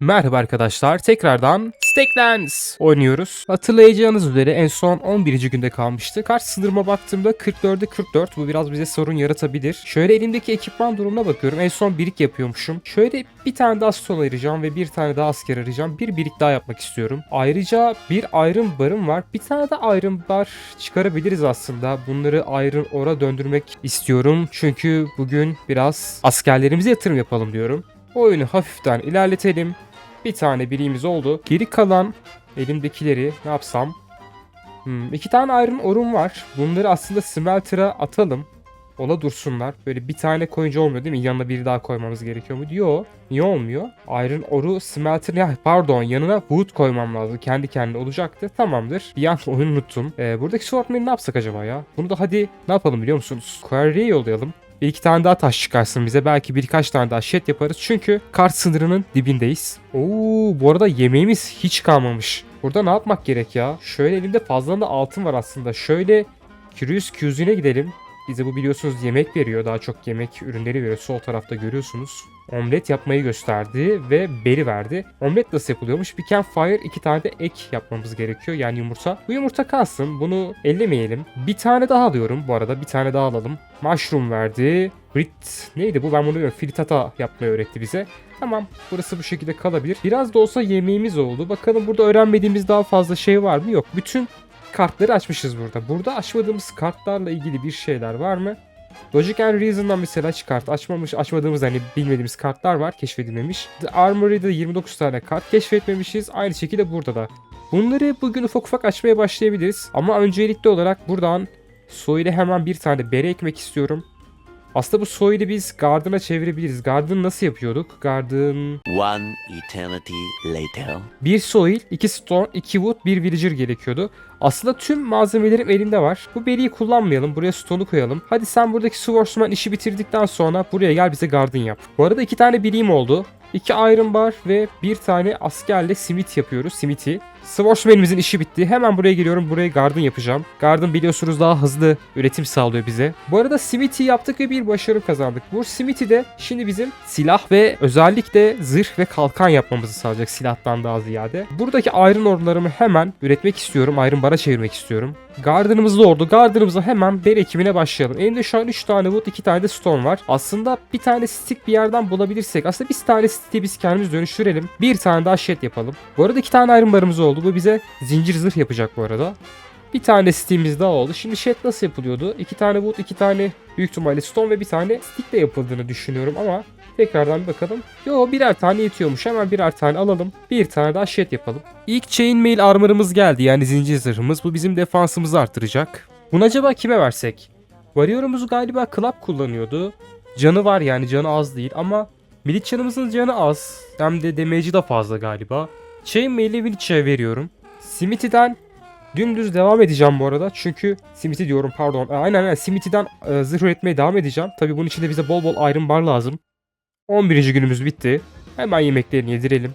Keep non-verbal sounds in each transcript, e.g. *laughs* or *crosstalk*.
Merhaba arkadaşlar. Tekrardan Stacklands oynuyoruz. Hatırlayacağınız üzere en son 11. günde kalmıştı. Kart sınırıma baktığımda 44'e 44. Bu biraz bize sorun yaratabilir. Şöyle elimdeki ekipman durumuna bakıyorum. En son birik yapıyormuşum. Şöyle bir tane daha stone ayıracağım ve bir tane daha asker arayacağım. Bir birik daha yapmak istiyorum. Ayrıca bir Iron Bar'ım var. Bir tane de Iron Bar çıkarabiliriz aslında. Bunları Iron Ore'a döndürmek istiyorum. Çünkü bugün biraz askerlerimize yatırım yapalım diyorum. Oyunu hafiften ilerletelim. Bir tane bileğimiz oldu. Geri kalan elimdekileri ne yapsam? Hmm, iki tane Iron Ore'um var. Bunları aslında Smelter'a atalım. Ola dursunlar. Böyle bir tane koyunca olmuyor değil mi? Yanına biri daha koymamız gerekiyor mu? Yok. Niye olmuyor? Iron Ore'u Smelter... Ya, pardon yanına Wood koymam lazım. Kendi kendine olacaktı. Tamamdır. Bir an oyunu unuttum. Ee, buradaki Swordman'i ne yapsak acaba ya? Bunu da hadi ne yapalım biliyor musunuz? Quarry'e yollayalım. Bir iki tane daha taş çıkarsın bize. Belki birkaç tane daha shed yaparız. Çünkü kart sınırının dibindeyiz. Oo, bu arada yemeğimiz hiç kalmamış. Burada ne yapmak gerek ya? Şöyle elimde fazladan da altın var aslında. Şöyle Curious Cuisine'e gidelim. Bize bu biliyorsunuz yemek veriyor. Daha çok yemek ürünleri veriyor. Sol tarafta görüyorsunuz. Omlet yapmayı gösterdi ve beri verdi. Omlet nasıl yapılıyormuş? Bir campfire iki tane de ek yapmamız gerekiyor. Yani yumurta. Bu yumurta kalsın. Bunu ellemeyelim. Bir tane daha alıyorum bu arada. Bir tane daha alalım. Mushroom verdi. Frit neydi bu ben bunu bilmiyorum. Fritata yapmayı öğretti bize. Tamam burası bu şekilde kalabilir. Biraz da olsa yemeğimiz oldu. Bakalım burada öğrenmediğimiz daha fazla şey var mı? Yok. Bütün kartları açmışız burada. Burada açmadığımız kartlarla ilgili bir şeyler var mı? Logic and Reason'dan mesela çıkart açmamış, açmadığımız hani bilmediğimiz kartlar var keşfedilmemiş. The Armory'de 29 tane kart keşfetmemişiz. Aynı şekilde burada da. Bunları bugün ufak ufak açmaya başlayabiliriz. Ama öncelikli olarak buradan soyla hemen bir tane bere ekmek istiyorum. Aslında bu soylu biz Garden'a çevirebiliriz. Garden nasıl yapıyorduk? Garden... One eternity later. Bir soil, iki stone, iki wood, bir villager gerekiyordu. Aslında tüm malzemelerim elimde var. Bu beriyi kullanmayalım. Buraya stone'u koyalım. Hadi sen buradaki swordsman işi bitirdikten sonra buraya gel bize garden yap. Bu arada iki tane bileğim oldu. İki iron bar ve bir tane askerle simit yapıyoruz. Simiti. Swordsman'imizin işi bitti. Hemen buraya geliyorum. Buraya garden yapacağım. Garden biliyorsunuz daha hızlı üretim sağlıyor bize. Bu arada Smithy yaptık ve bir başarı kazandık. Bu Smithy de şimdi bizim silah ve özellikle zırh ve kalkan yapmamızı sağlayacak silahtan daha ziyade. Buradaki iron ore'larımı hemen üretmek istiyorum. Iron bar'a çevirmek istiyorum. Garden'ımız da oldu. Garden'ımıza hemen ber ekimine başlayalım. Elimde şu an 3 tane wood, 2 tane de stone var. Aslında bir tane stick bir yerden bulabilirsek. Aslında bir tane stick'i biz kendimiz dönüştürelim. Bir tane daha shed yapalım. Bu arada 2 tane iron bar'ımız oldu. Bu bize zincir zırh yapacak bu arada. Bir tane stick'imiz daha oldu. Şimdi shed nasıl yapılıyordu? 2 tane wood, 2 tane büyük ihtimalle stone ve bir tane stick de yapıldığını düşünüyorum ama Tekrardan bir bakalım. Yo birer tane yetiyormuş. Hemen birer tane alalım. Bir tane daha shed yapalım. İlk chainmail armor'ımız geldi. Yani zincir zırhımız. Bu bizim defansımızı artıracak. Bunu acaba kime versek? Warrior'umuz galiba club kullanıyordu. Canı var yani canı az değil ama Militçanımızın canı az. Hem de damage'i de fazla galiba. Chainmail'i Militça'ya veriyorum. Smithy'den dümdüz devam edeceğim bu arada. Çünkü Smithy diyorum pardon. Aynen aynen Smithy'den e, zırh üretmeye devam edeceğim. Tabi bunun için de bize bol bol iron bar lazım. 11. günümüz bitti. Hemen yemeklerini yedirelim.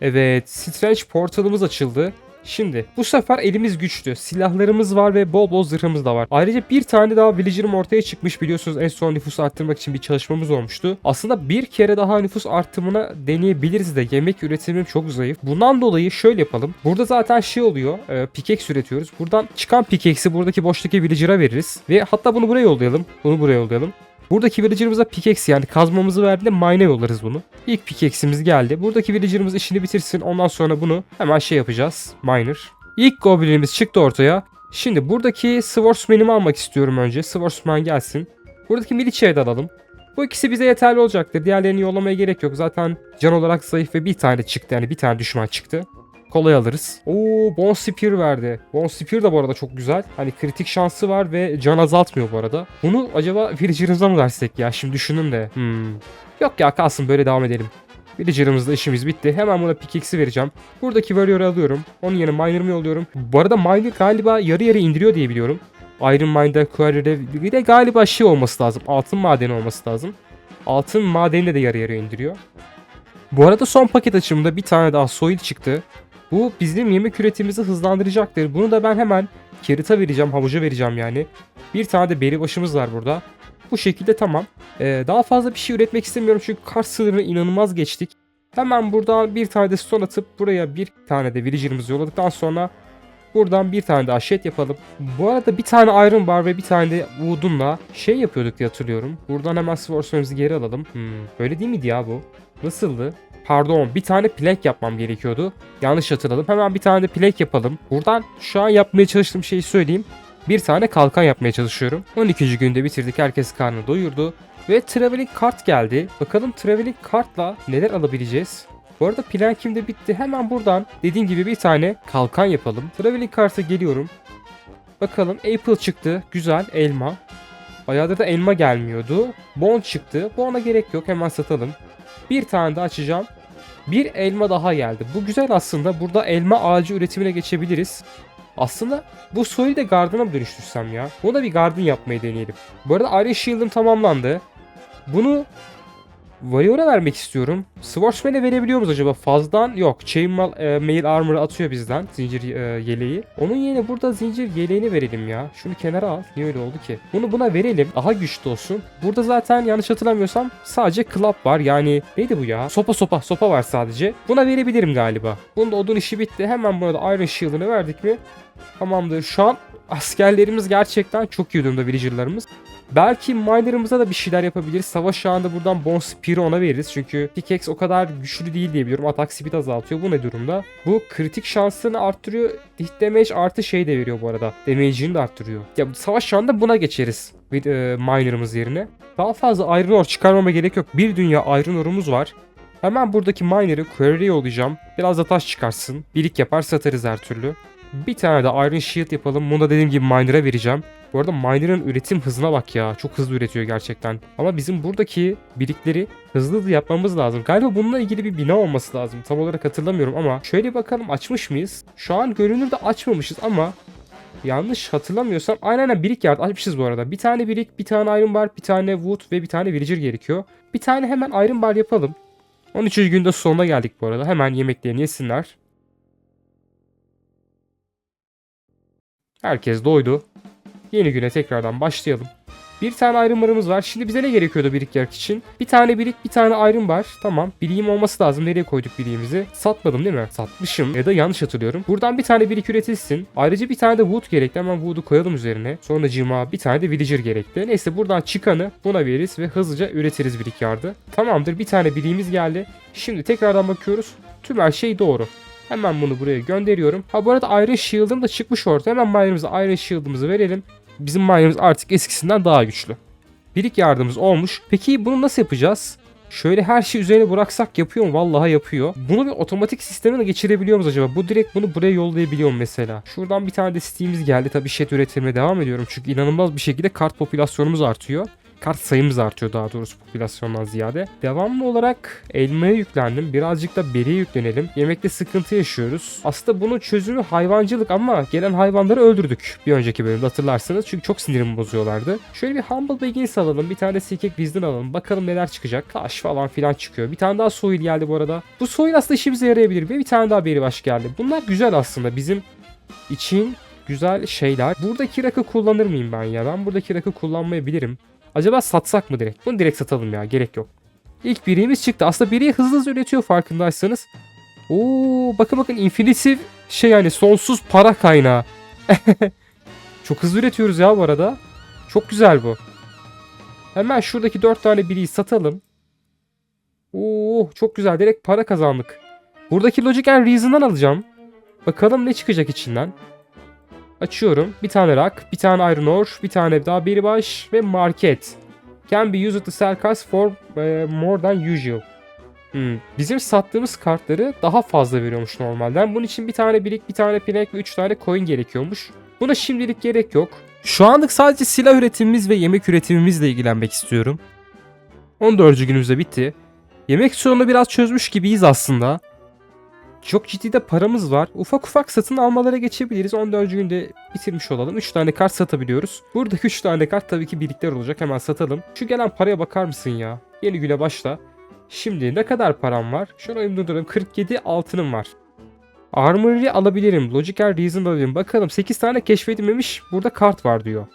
Evet, Strange portalımız açıldı. Şimdi bu sefer elimiz güçlü. Silahlarımız var ve bol bol zırhımız da var. Ayrıca bir tane daha villager'ım ortaya çıkmış biliyorsunuz en son nüfus arttırmak için bir çalışmamız olmuştu. Aslında bir kere daha nüfus artımına deneyebiliriz de yemek üretimim çok zayıf. Bundan dolayı şöyle yapalım. Burada zaten şey oluyor. E, pickaxe üretiyoruz. Buradan çıkan pickaxe'i buradaki boştaki villager'a veririz. Ve hatta bunu buraya yollayalım. Bunu buraya yollayalım. Buradaki villager'ımıza pickaxe yani kazmamızı verdi de mine'e yollarız bunu. İlk pickaxe'imiz geldi. Buradaki villager'ımız işini bitirsin. Ondan sonra bunu hemen şey yapacağız. Miner. İlk goblinimiz çıktı ortaya. Şimdi buradaki swordsman'imi almak istiyorum önce. Swordsman gelsin. Buradaki militia'yı da alalım. Bu ikisi bize yeterli olacaktır. Diğerlerini yollamaya gerek yok. Zaten can olarak zayıf ve bir tane çıktı. Yani bir tane düşman çıktı. Kolay alırız. Oo Bone Spear verdi. Bone Spear da bu arada çok güzel. Hani kritik şansı var ve can azaltmıyor bu arada. Bunu acaba Villager'ımıza mı versek ya? Şimdi düşünün de. Hmm. Yok ya kalsın böyle devam edelim. Villager'ımızda işimiz bitti. Hemen buna pickaxe'i vereceğim. Buradaki Warrior'ı alıyorum. Onun yerine Miner'ımı yolluyorum. Bu arada Miner galiba yarı yarı indiriyor diye biliyorum. Iron Mine'da, Quarry'de bir de galiba şey olması lazım. Altın madeni olması lazım. Altın madenini de yarı yarı indiriyor. Bu arada son paket açımında bir tane daha soil çıktı. Bu bizim yemek üretimimizi hızlandıracaktır. Bunu da ben hemen Carrot'a vereceğim, havuca vereceğim yani. Bir tane de beri başımız var burada. Bu şekilde tamam. Ee, daha fazla bir şey üretmek istemiyorum çünkü kart sınırını inanılmaz geçtik. Hemen buradan bir tane de stone atıp buraya bir tane de villager'ımızı yolladıktan sonra buradan bir tane daha shed yapalım. Bu arada bir tane iron bar ve bir tane de wood'unla şey yapıyorduk diye hatırlıyorum. Buradan hemen swordsman'ımızı geri alalım. Hmm, böyle değil miydi ya bu? Nasıldı? Pardon bir tane plank yapmam gerekiyordu. Yanlış hatırladım. Hemen bir tane de plank yapalım. Buradan şu an yapmaya çalıştığım şeyi söyleyeyim. Bir tane kalkan yapmaya çalışıyorum. 12. günde bitirdik. Herkes karnını doyurdu. Ve traveling kart geldi. Bakalım traveling kartla neler alabileceğiz. Bu arada plankim de bitti. Hemen buradan dediğim gibi bir tane kalkan yapalım. Traveling karta geliyorum. Bakalım Apple çıktı. Güzel elma. Bayağıdır da elma gelmiyordu. Bond çıktı. Bu ona gerek yok. Hemen satalım. Bir tane daha açacağım. Bir elma daha geldi. Bu güzel aslında. Burada elma ağacı üretimine geçebiliriz. Aslında bu soyu da Garden'a mı dönüştürsem ya? Bunu da bir Garden yapmayı deneyelim. Bu arada Iron Shield'ım tamamlandı. Bunu Warrior'a vermek istiyorum. Swordsman'e verebiliyor muyuz acaba? Fazladan yok. Chainmail e, mail armor'ı atıyor bizden. Zincir e, yeleği. Onun yerine burada zincir yeleğini verelim ya. Şunu kenara al. Niye öyle oldu ki? Bunu buna verelim. Daha güçlü olsun. Burada zaten yanlış hatırlamıyorsam sadece club var. Yani neydi bu ya? Sopa sopa. Sopa var sadece. Buna verebilirim galiba. Bunda odun işi bitti. Hemen buna da Iron Shield'ını verdik mi? Tamamdır. Şu an askerlerimiz gerçekten çok iyi durumda villager'larımız. Belki miner'ımıza da bir şeyler yapabiliriz. Savaş ağında buradan Bone Spear'ı ona veririz. Çünkü pickaxe o kadar güçlü değil diye biliyorum. Atak speed azaltıyor. Bu ne durumda? Bu kritik şansını arttırıyor. Hit damage artı şey de veriyor bu arada. Damage'ini de arttırıyor. Ya savaş ağında buna geçeriz. With, e, miner'ımız yerine. Daha fazla iron ore çıkarmama gerek yok. Bir dünya iron ore'umuz var. Hemen buradaki miner'ı quarry'e yollayacağım. Biraz da taş çıkarsın. Birik yapar satarız her türlü. Bir tane de Iron Shield yapalım. Bunu da dediğim gibi Miner'a vereceğim. Bu arada Miner'ın üretim hızına bak ya. Çok hızlı üretiyor gerçekten. Ama bizim buradaki birikleri hızlı hızlı yapmamız lazım. Galiba bununla ilgili bir bina olması lazım. Tam olarak hatırlamıyorum ama şöyle bakalım açmış mıyız? Şu an görünürde açmamışız ama yanlış hatırlamıyorsam aynen aynen birik yard açmışız bu arada. Bir tane birik, bir tane iron bar, bir tane wood ve bir tane villager gerekiyor. Bir tane hemen iron bar yapalım. 13. günde sonuna geldik bu arada. Hemen yemeklerini yesinler. Herkes doydu. Yeni güne tekrardan başlayalım. Bir tane ayrım barımız var. Şimdi bize ne gerekiyordu birik yak için? Bir tane birik, bir tane ayrım bar. Tamam. Biriğim olması lazım. Nereye koyduk biriğimizi? Satmadım değil mi? Satmışım. Ya da yanlış hatırlıyorum. Buradan bir tane birik üretilsin. Ayrıca bir tane de wood gerekli. Hemen wood'u koyalım üzerine. Sonra cima bir tane de villager gerekli. Neyse buradan çıkanı buna veririz ve hızlıca üretiriz birik yardı. Tamamdır. Bir tane biriğimiz geldi. Şimdi tekrardan bakıyoruz. Tüm her şey doğru. Hemen bunu buraya gönderiyorum. Ha bu arada Iron Shield'ım da çıkmış ortaya. Hemen miner'ımıza Iron Shield'ımızı verelim. Bizim miner'ımız artık eskisinden daha güçlü. Birik yardımımız olmuş. Peki bunu nasıl yapacağız? Şöyle her şeyi üzerine bıraksak yapıyor mu? Vallahi yapıyor. Bunu bir otomatik sisteme de geçirebiliyor muyuz acaba? Bu direkt bunu buraya yollayabiliyor mu mesela? Şuradan bir tane de Steam'imiz geldi. Tabii shed üretimine devam ediyorum. Çünkü inanılmaz bir şekilde kart popülasyonumuz artıyor. Kart sayımız artıyor daha doğrusu popülasyondan ziyade. Devamlı olarak elmaya yüklendim. Birazcık da beriye yüklenelim. Yemekte sıkıntı yaşıyoruz. Aslında bunun çözümü hayvancılık ama gelen hayvanları öldürdük. Bir önceki bölümde hatırlarsınız. Çünkü çok sinirimi bozuyorlardı. Şöyle bir Humble Beginnings alalım. Bir tane de Seekek Wisdom alalım. Bakalım neler çıkacak. Taş falan filan çıkıyor. Bir tane daha soil geldi bu arada. Bu soil aslında işimize yarayabilir. Ve bir tane daha beri baş geldi. Bunlar güzel aslında. Bizim için güzel şeyler. Buradaki rakı kullanır mıyım ben ya? Ben buradaki rakı kullanmayabilirim. Acaba satsak mı direkt? Bunu direkt satalım ya. Gerek yok. İlk biriğimiz çıktı. Aslında biriği hızlı hızlı üretiyor farkındaysanız. Oo, bakın bakın infinitif şey yani sonsuz para kaynağı. *laughs* Çok hızlı üretiyoruz ya bu arada. Çok güzel bu. Hemen şuradaki 4 tane biriği satalım. Oo, çok güzel. Direkt para kazandık. Buradaki Logic and Reason'dan alacağım. Bakalım ne çıkacak içinden. Açıyorum. Bir tane rock, bir tane iron ore, bir tane daha biri baş ve market. Can be used to sell cards for eh, more than usual. Hmm. Bizim sattığımız kartları daha fazla veriyormuş normalden. Bunun için bir tane birik, bir tane pinek ve 3 tane coin gerekiyormuş. Buna şimdilik gerek yok. Şu anlık sadece silah üretimimiz ve yemek üretimimizle ilgilenmek istiyorum. 14. günümüzde bitti. Yemek sorunu biraz çözmüş gibiyiz aslında. Çok ciddi de paramız var. Ufak ufak satın almalara geçebiliriz. 14. günde bitirmiş olalım. 3 tane kart satabiliyoruz. Burada 3 tane kart tabii ki birlikler olacak. Hemen satalım. Şu gelen paraya bakar mısın ya? Yeni güne başla. Şimdi ne kadar param var? Şunu durdurayım. 47 altınım var. Armory alabilirim. Logical Reason alabilirim. Bakalım 8 tane keşfedilmemiş burada kart var diyor.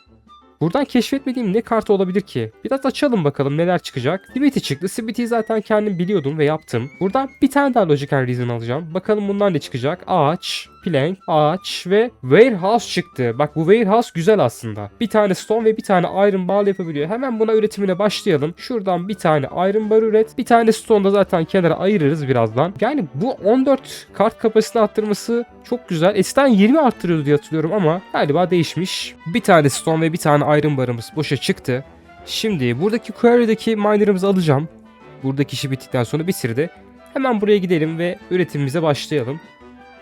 Buradan keşfetmediğim ne kartı olabilir ki? Biraz açalım bakalım neler çıkacak. Smithy çıktı. Smithy'yi zaten kendim biliyordum ve yaptım. Buradan bir tane daha Logic and Reason alacağım. Bakalım bundan ne çıkacak? Ağaç, plank, ağaç ve warehouse çıktı. Bak bu warehouse güzel aslında. Bir tane stone ve bir tane iron bar yapabiliyor. Hemen buna üretimine başlayalım. Şuradan bir tane iron bar üret. Bir tane stone da zaten kenara ayırırız birazdan. Yani bu 14 kart kapasite arttırması çok güzel. Eskiden 20 arttırıyordu diye hatırlıyorum ama galiba değişmiş. Bir tane stone ve bir tane iron barımız boşa çıktı. Şimdi buradaki quarry'deki miner'ımızı alacağım. Buradaki işi bittikten sonra bitirdi. Hemen buraya gidelim ve üretimimize başlayalım.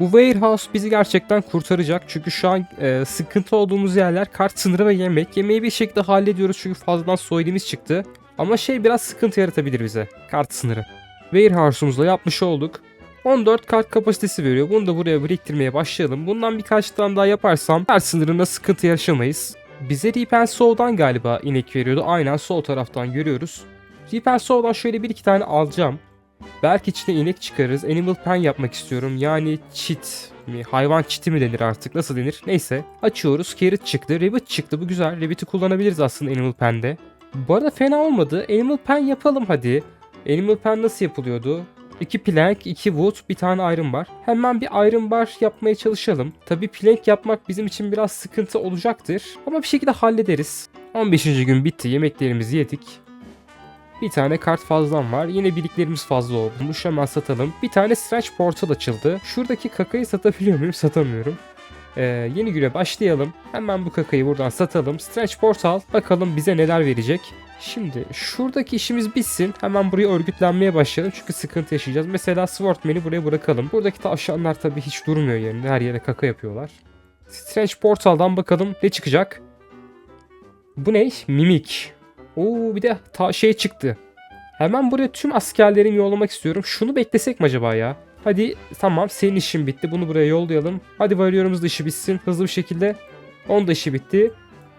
Bu warehouse bizi gerçekten kurtaracak. Çünkü şu an e, sıkıntı olduğumuz yerler kart sınırı ve yemek. Yemeği bir şekilde hallediyoruz çünkü fazladan soylimiz çıktı. Ama şey biraz sıkıntı yaratabilir bize. Kart sınırı. Warehouse'umuzla yapmış olduk. 14 kart kapasitesi veriyor. Bunu da buraya biriktirmeye başlayalım. Bundan birkaç tane daha yaparsam kart sınırında sıkıntı yaşamayız. Bize Reap and galiba inek veriyordu. Aynen sol taraftan görüyoruz. Reap and şöyle bir iki tane alacağım. Belki içine inek çıkarırız. Animal pen yapmak istiyorum. Yani çit mi? Hayvan çiti mi denir artık? Nasıl denir? Neyse. Açıyoruz. Carrot çıktı. Rabbit çıktı. Bu güzel. Rabbit'i kullanabiliriz aslında Animal Pen'de. Bu arada fena olmadı. Animal Pen yapalım hadi. Animal Pen nasıl yapılıyordu? 2 plank, 2 wood, bir tane iron bar. Hemen bir iron bar yapmaya çalışalım. Tabi plank yapmak bizim için biraz sıkıntı olacaktır. Ama bir şekilde hallederiz. 15. gün bitti. Yemeklerimizi yedik. Bir tane kart fazlam var. Yine birliklerimiz fazla olmuş. Hemen satalım. Bir tane stretch portal açıldı. Şuradaki kakayı satabiliyor muyum? Satamıyorum. Ee, yeni güne başlayalım. Hemen bu kakayı buradan satalım. Stretch portal. Bakalım bize neler verecek. Şimdi şuradaki işimiz bitsin. Hemen buraya örgütlenmeye başlayalım. Çünkü sıkıntı yaşayacağız. Mesela Swordman'i buraya bırakalım. Buradaki tavşanlar tabii hiç durmuyor yerinde. Her yere kaka yapıyorlar. Stretch portaldan bakalım ne çıkacak. Bu ne? Mimik. Oo bir de ta şey çıktı. Hemen buraya tüm askerlerimi yollamak istiyorum. Şunu beklesek mi acaba ya? Hadi tamam senin işin bitti. Bunu buraya yollayalım. Hadi varıyorumuz da işi bitsin hızlı bir şekilde. Onun da işi bitti.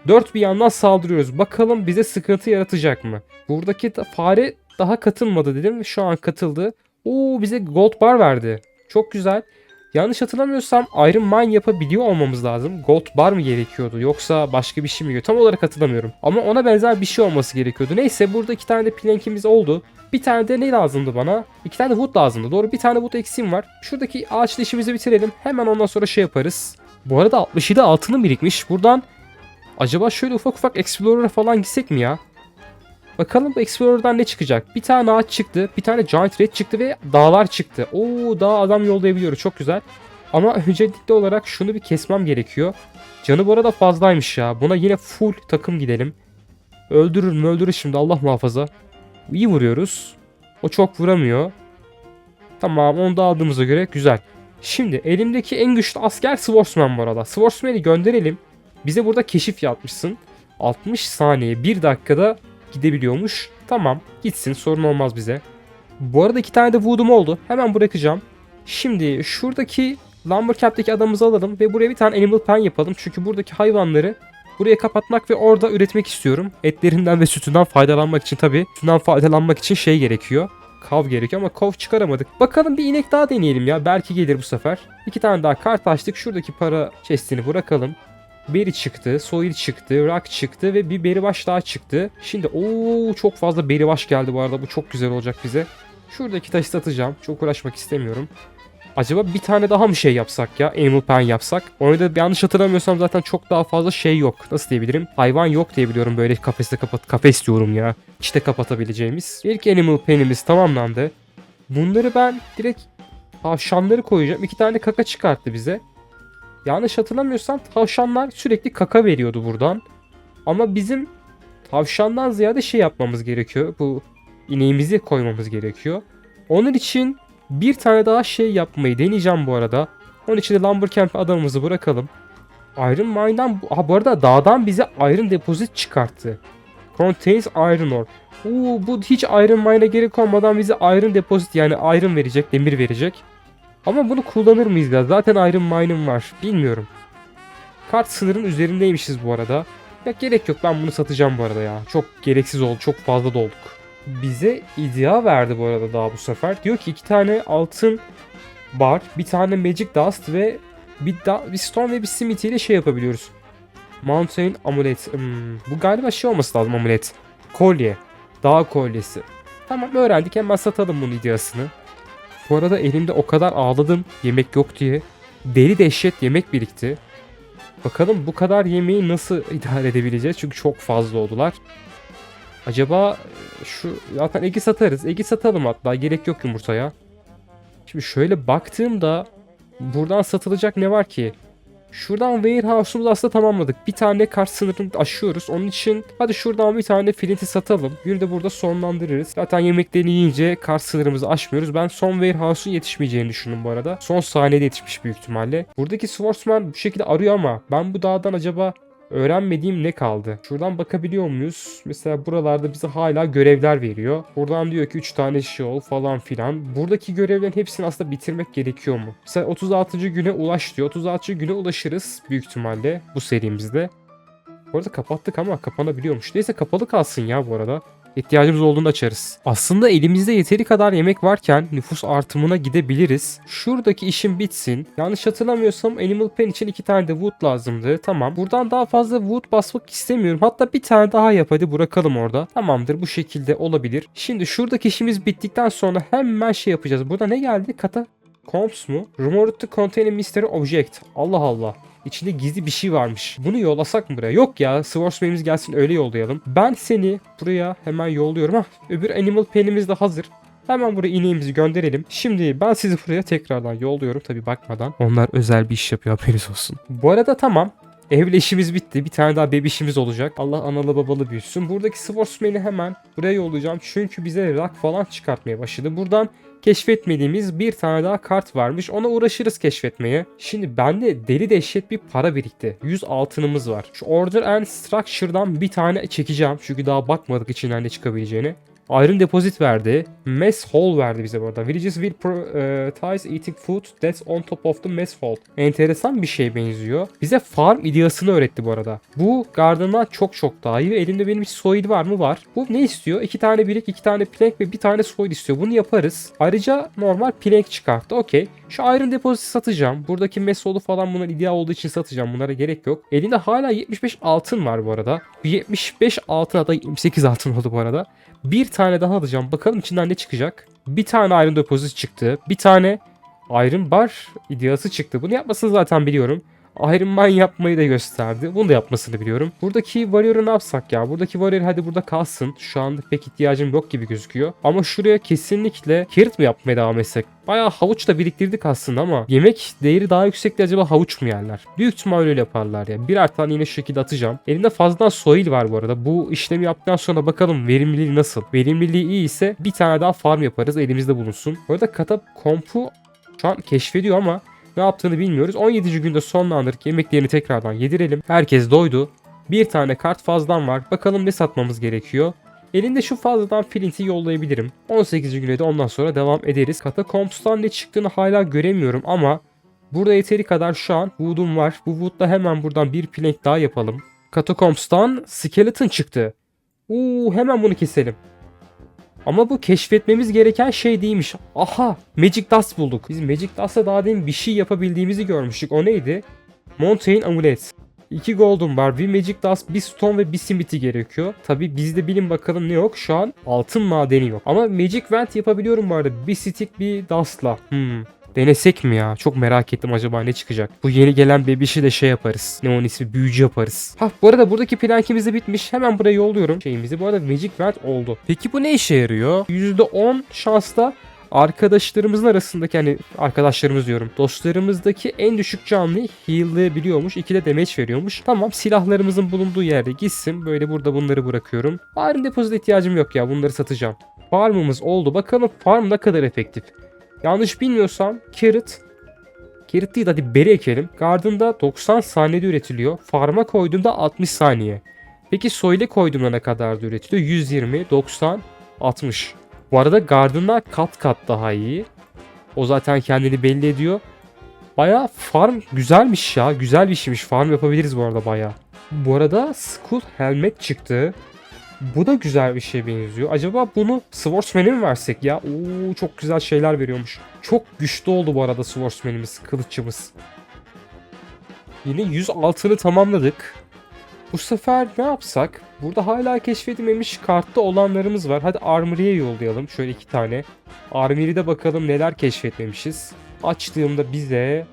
Dört bir yandan saldırıyoruz. Bakalım bize sıkıntı yaratacak mı? Buradaki da- fare daha katılmadı dedim. Şu an katıldı. Oo bize gold bar verdi. Çok güzel. Yanlış hatırlamıyorsam Iron Mine yapabiliyor olmamız lazım. Gold bar mı gerekiyordu yoksa başka bir şey mi? Tam olarak hatırlamıyorum. Ama ona benzer bir şey olması gerekiyordu. Neyse burada iki tane de plankimiz oldu. Bir tane de ne lazımdı bana? İki tane de wood lazımdı. Doğru bir tane wood eksiğim var. Şuradaki ağaçla işimizi bitirelim. Hemen ondan sonra şey yaparız. Bu arada 67 altını birikmiş. Buradan acaba şöyle ufak ufak Explorer'a falan gitsek mi ya? Bakalım bu Explorer'dan ne çıkacak? Bir tane ağaç çıktı, bir tane Giant Red çıktı ve dağlar çıktı. Oo dağ adam yollayabiliyoruz çok güzel. Ama öncelikli olarak şunu bir kesmem gerekiyor. Canı bu arada fazlaymış ya. Buna yine full takım gidelim. Öldürür mü öldürür şimdi Allah muhafaza. İyi vuruyoruz. O çok vuramıyor. Tamam onu da aldığımıza göre güzel. Şimdi elimdeki en güçlü asker Swordsman bu arada. Swordsman'i gönderelim. Bize burada keşif yapmışsın. 60 saniye 1 dakikada gidebiliyormuş. Tamam gitsin sorun olmaz bize. Bu arada iki tane de wood'um oldu. Hemen bırakacağım. Şimdi şuradaki Lumbercamp'teki adamımızı alalım ve buraya bir tane animal pen yapalım. Çünkü buradaki hayvanları buraya kapatmak ve orada üretmek istiyorum. Etlerinden ve sütünden faydalanmak için tabii. Sütünden faydalanmak için şey gerekiyor. Kav gerekiyor ama kov çıkaramadık. Bakalım bir inek daha deneyelim ya. Belki gelir bu sefer. İki tane daha kart açtık. Şuradaki para chestini bırakalım. Beri çıktı, soil çıktı, rock çıktı ve bir beribaş daha çıktı. Şimdi ooo çok fazla beribaş geldi bu arada. Bu çok güzel olacak bize. Şuradaki taşı satacağım. Çok uğraşmak istemiyorum. Acaba bir tane daha mı şey yapsak ya? Animal pen yapsak. Orada yanlış hatırlamıyorsam zaten çok daha fazla şey yok. Nasıl diyebilirim? Hayvan yok diye biliyorum böyle kafeste kapat kafes diyorum ya. İşte kapatabileceğimiz. İlk animal penimiz tamamlandı. Bunları ben direkt tavşanları koyacağım. İki tane kaka çıkarttı bize. Yanlış hatırlamıyorsam tavşanlar sürekli kaka veriyordu buradan. Ama bizim tavşandan ziyade şey yapmamız gerekiyor. Bu ineğimizi koymamız gerekiyor. Onun için bir tane daha şey yapmayı deneyeceğim bu arada. Onun için de Lumbercamp adamımızı bırakalım. Iron Mine'dan, ha bu arada dağdan bize Iron Deposit çıkarttı. Contains Iron Ore. Oo, bu hiç Iron Mine'a gerek olmadan bize Iron Deposit yani Iron verecek, demir verecek. Ama bunu kullanır mıyız ya? Zaten Iron Mine'ım var. Bilmiyorum. Kart sınırın üzerindeymişiz bu arada. Ya gerek yok ben bunu satacağım bu arada ya. Çok gereksiz oldu. Çok fazla dolduk. Bize iddia verdi bu arada daha bu sefer. Diyor ki iki tane altın bar, bir tane magic dust ve bir, da, bir stone ve bir smithy ile şey yapabiliyoruz. Mountain amulet. Hmm, bu galiba şey olması lazım amulet. Kolye. Dağ kolyesi. Tamam öğrendik hemen satalım bunun ideasını. Bu arada elimde o kadar ağladım yemek yok diye. Deli dehşet yemek birikti. Bakalım bu kadar yemeği nasıl *laughs* idare edebileceğiz? Çünkü çok fazla oldular. Acaba e, şu zaten egi satarız. Egi satalım hatta. Gerek yok yumurtaya. Şimdi şöyle baktığımda buradan satılacak ne var ki? Şuradan warehouse'umuzu aslında tamamladık. Bir tane kart sınırını aşıyoruz. Onun için hadi şuradan bir tane flinti satalım. Bir de burada sonlandırırız. Zaten yemeklerini yiyince kart sınırımızı aşmıyoruz. Ben son warehouse'un yetişmeyeceğini düşündüm bu arada. Son saniyede yetişmiş büyük ihtimalle. Buradaki swordsman bu şekilde arıyor ama ben bu dağdan acaba öğrenmediğim ne kaldı? Şuradan bakabiliyor muyuz? Mesela buralarda bize hala görevler veriyor. Buradan diyor ki 3 tane şey ol falan filan. Buradaki görevlerin hepsini aslında bitirmek gerekiyor mu? Mesela 36. güne ulaş diyor. 36. güne ulaşırız büyük ihtimalle bu serimizde. Bu arada kapattık ama kapanabiliyormuş. Neyse kapalı kalsın ya bu arada. İhtiyacımız olduğunda açarız. Aslında elimizde yeteri kadar yemek varken nüfus artımına gidebiliriz. Şuradaki işim bitsin. Yanlış hatırlamıyorsam Animal Pen için iki tane de wood lazımdı. Tamam. Buradan daha fazla wood basmak istemiyorum. Hatta bir tane daha yap hadi bırakalım orada. Tamamdır bu şekilde olabilir. Şimdi şuradaki işimiz bittikten sonra hemen şey yapacağız. Burada ne geldi? Kata Comps mu? Rumored to contain a mystery object. Allah Allah. İçinde gizli bir şey varmış. Bunu yollasak mı buraya? Yok ya Swordsman'imiz gelsin öyle yollayalım. Ben seni buraya hemen yolluyorum. Hah öbür animal penimiz de hazır. Hemen buraya ineğimizi gönderelim. Şimdi ben sizi buraya tekrardan yolluyorum tabi bakmadan. Onlar özel bir iş yapıyor haberiniz olsun. Bu arada tamam. Evle işimiz bitti. Bir tane daha bebişimiz olacak. Allah analı babalı büyüsün. Buradaki Swordsman'i hemen buraya yollayacağım. Çünkü bize rock falan çıkartmaya başladı. Buradan keşfetmediğimiz bir tane daha kart varmış. Ona uğraşırız keşfetmeye. Şimdi bende deli dehşet bir para birikti. 100 altınımız var. Şu Order and Structure'dan bir tane çekeceğim. Çünkü daha bakmadık içinden ne çıkabileceğini. Iron Deposit verdi. Mess Hall verdi bize burada. Villages will prioritize eating food that's on top of the mess hall. Enteresan bir şey benziyor. Bize farm ideasını öğretti bu arada. Bu Garden'dan çok çok daha iyi elimde benim bir soil var mı? Var. Bu ne istiyor? İki tane birik, iki tane plank ve bir tane soil istiyor. Bunu yaparız. Ayrıca normal plank çıkarttı. Okey. Şu Iron Deposit satacağım. Buradaki mess hall'u falan bunlar ideal olduğu için satacağım. Bunlara gerek yok. Elinde hala 75 altın var bu arada. Bu 75 altına da 28 altın oldu bu arada. Bir tane daha alacağım. Bakalım içinden ne çıkacak. Bir tane Iron Deposit çıktı. Bir tane Iron Bar ideası çıktı. Bunu yapmasını zaten biliyorum. Iron Man yapmayı da gösterdi. Bunu da yapmasını biliyorum. Buradaki Warrior'ı ne yapsak ya? Buradaki Warrior hadi burada kalsın. Şu anda pek ihtiyacım yok gibi gözüküyor. Ama şuraya kesinlikle Carrot mı yapmaya devam etsek? Bayağı havuç da biriktirdik aslında ama yemek değeri daha yüksekti acaba havuç mu yerler? Büyük ihtimal öyle yaparlar ya. Birer tane yine şu şekilde atacağım. Elimde fazladan soil var bu arada. Bu işlemi yaptıktan sonra bakalım verimliliği nasıl? Verimliliği iyi ise bir tane daha farm yaparız elimizde bulunsun. Bu arada kata kompu şu an keşfediyor ama ne yaptığını bilmiyoruz. 17. günde sonlandırdık. Yemeklerini tekrardan yedirelim. Herkes doydu. Bir tane kart fazladan var. Bakalım ne satmamız gerekiyor. Elinde şu fazladan filinti yollayabilirim. 18. güne de ondan sonra devam ederiz. Katakomps'tan ne çıktığını hala göremiyorum ama burada yeteri kadar şu an wood'um var. Bu wood'la hemen buradan bir plank daha yapalım. Katakomps'tan skeleton çıktı. Uuu hemen bunu keselim. Ama bu keşfetmemiz gereken şey değilmiş. Aha Magic Dust bulduk. Biz Magic Dust'la daha demin bir şey yapabildiğimizi görmüştük. O neydi? Mountain Amulet. 2 golden var, bir Magic Dust, bir Stone ve bir Smithy gerekiyor. Tabi bizde bilin bakalım ne yok. Şu an altın madeni yok. Ama Magic Vent yapabiliyorum bu arada. Bir stick bir Dust'la. Hmm. Denesek mi ya? Çok merak ettim acaba ne çıkacak. Bu yeni gelen bebişi de şey yaparız. Ne onun ismi? Büyücü yaparız. Ha bu arada buradaki plankimiz de bitmiş. Hemen buraya yolluyorum şeyimizi. Bu arada Magic Vent oldu. Peki bu ne işe yarıyor? %10 şansla arkadaşlarımızın arasındaki hani arkadaşlarımız diyorum dostlarımızdaki en düşük canlıyı heal'layabiliyormuş. 2 de damage veriyormuş. Tamam silahlarımızın bulunduğu yerde gitsin. Böyle burada bunları bırakıyorum. Farm depozit ihtiyacım yok ya bunları satacağım. Farmımız oldu. Bakalım farm ne kadar efektif. Yanlış bilmiyorsam carrot Carrot değil hadi beri ekelim. Garden'da 90 saniyede üretiliyor. Farm'a koyduğumda 60 saniye. Peki soyle koyduğumda ne kadar da üretiliyor? 120, 90, 60. Bu arada Garden'lar kat kat daha iyi. O zaten kendini belli ediyor. Baya farm güzelmiş ya. Güzel bir şeymiş. Farm yapabiliriz bu arada baya. Bu arada Skull Helmet çıktı. Bu da güzel bir şeye benziyor. Acaba bunu Swordsman'e mi versek ya? Oo çok güzel şeyler veriyormuş. Çok güçlü oldu bu arada Swordsman'imiz, kılıççımız. Yine 100 altını tamamladık. Bu sefer ne yapsak? Burada hala keşfedilmemiş kartta olanlarımız var. Hadi Armory'e yollayalım. Şöyle iki tane. Armory'de bakalım neler keşfetmemişiz. Açtığımda bize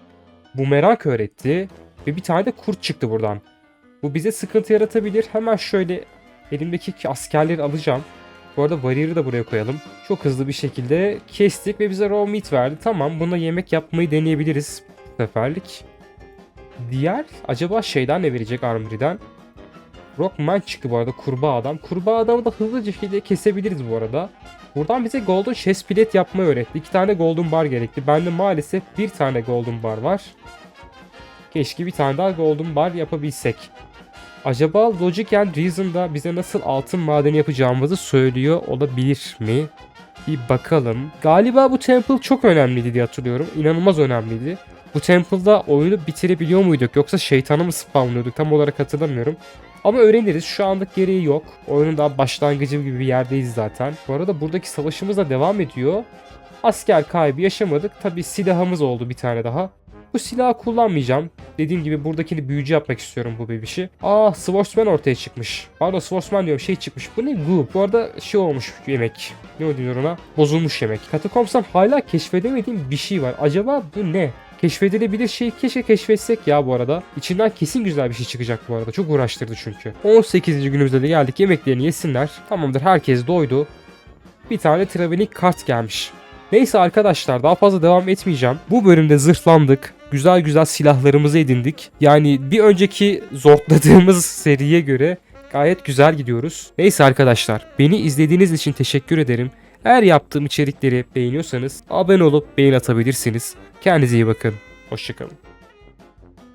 bumerang öğretti. Ve bir tane de kurt çıktı buradan. Bu bize sıkıntı yaratabilir. Hemen şöyle elimdeki askerleri alacağım. Bu arada warrior'ı da buraya koyalım. Çok hızlı bir şekilde kestik ve bize raw meat verdi. Tamam buna yemek yapmayı deneyebiliriz bu seferlik. Diğer acaba şeyden ne verecek Armory'den? Rockman çıktı bu arada kurbağa adam. Kurbağa adamı da hızlı bir şekilde kesebiliriz bu arada. Buradan bize golden chest plate yapmayı öğretti. İki tane golden bar gerekti. Bende maalesef bir tane golden bar var. Keşke bir tane daha golden bar yapabilsek. Acaba Logic Reason'da bize nasıl altın madeni yapacağımızı söylüyor olabilir mi? Bir bakalım. Galiba bu temple çok önemliydi diye hatırlıyorum. İnanılmaz önemliydi. Bu temple'da oyunu bitirebiliyor muyduk yoksa şeytanı mı spamlıyorduk tam olarak hatırlamıyorum. Ama öğreniriz. Şu anlık gereği yok. Oyunun daha başlangıcı gibi bir yerdeyiz zaten. Bu arada buradaki savaşımız da devam ediyor. Asker kaybı yaşamadık. Tabi silahımız oldu bir tane daha. Bu silahı kullanmayacağım. Dediğim gibi buradakini büyücü yapmak istiyorum bu bebişi. Aa Swordsman ortaya çıkmış. Pardon Swordsman diyorum şey çıkmış. Bu ne? Gu. Bu arada şey olmuş yemek. Ne o diyor ona? Bozulmuş yemek. Katakombs'tan hala keşfedemediğim bir şey var. Acaba bu ne? Keşfedilebilir şey keşke keşfetsek ya bu arada. İçinden kesin güzel bir şey çıkacak bu arada. Çok uğraştırdı çünkü. 18. günümüzde de geldik. Yemeklerini yesinler. Tamamdır herkes doydu. Bir tane traveling kart gelmiş. Neyse arkadaşlar daha fazla devam etmeyeceğim. Bu bölümde zırhlandık. Güzel güzel silahlarımızı edindik. Yani bir önceki zortladığımız *laughs* seriye göre gayet güzel gidiyoruz. Neyse arkadaşlar beni izlediğiniz için teşekkür ederim. Eğer yaptığım içerikleri beğeniyorsanız abone olup beğen atabilirsiniz. Kendinize iyi bakın. Hoşçakalın.